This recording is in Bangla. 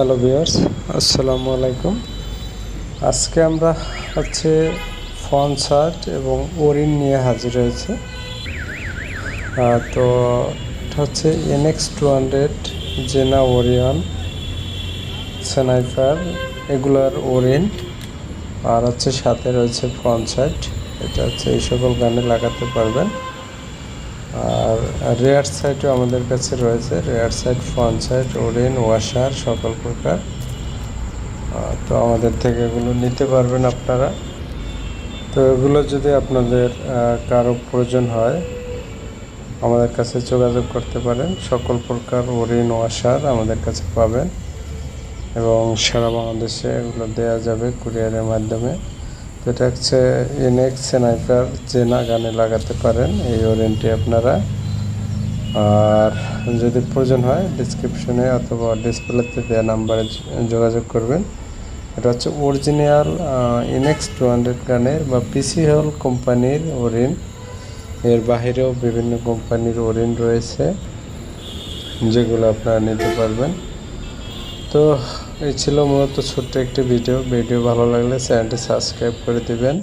হ্যালো ভিউয়ার্স, আসসালামু আলাইকুম। আজকে আমরা হচ্ছে ফন শার্ট এবং ওরিন নিয়ে হাজির হয়েছে। তো এটা হচ্ছে এনএক্স টু হান্ড্রেড জেনা ওরিয়ন সেনাইফার এগুলার ওরিন। আর হচ্ছে সাথে রয়েছে ফন শার্ট, এটা হচ্ছে এই সকল গানে লাগাতে পারবেন। আর রেয়ার সাইডও আমাদের কাছে রয়েছে। রেয়ার সাইড ফ্রন্ট সাইড ওরেন ওয়াশার সকল প্রকার। তো আমাদের থেকে এগুলো নিতে পারবেন আপনারা। তো এগুলো যদি আপনাদের কারও প্রয়োজন হয়, আমাদের কাছে যোগাযোগ করতে পারেন। সকল প্রকার ওরিন ওয়াশার আমাদের কাছে পাবেন এবং সারা বাংলাদেশে এগুলো দেওয়া যাবে কুরিয়ারের মাধ্যমে। এটা হচ্ছে এনএক্স স্নাইপার জেনা গানে লাগাতে পারেন, এই ওরেনটি আপনারা। আর যদি প্রয়োজন হয় ডিসক্রিপশনে অথবা ডিসপ্লেতে দেওয়া নাম্বারে যোগাযোগ করবেন। এটা হচ্ছে অরিজিনাল ইনেক্স টু হান্ড্রেড গানের বা পিসি হল কোম্পানির ওরিন এর বাহিরেও বিভিন্ন কোম্পানির ওরিন রয়েছে, যেগুলো আপনারা নিতে পারবেন। তো এই ছিল মূলত ছোট্ট একটি ভিডিও ভিডিও ভালো লাগলে চ্যানেলটি সাবস্ক্রাইব করে দিবেন।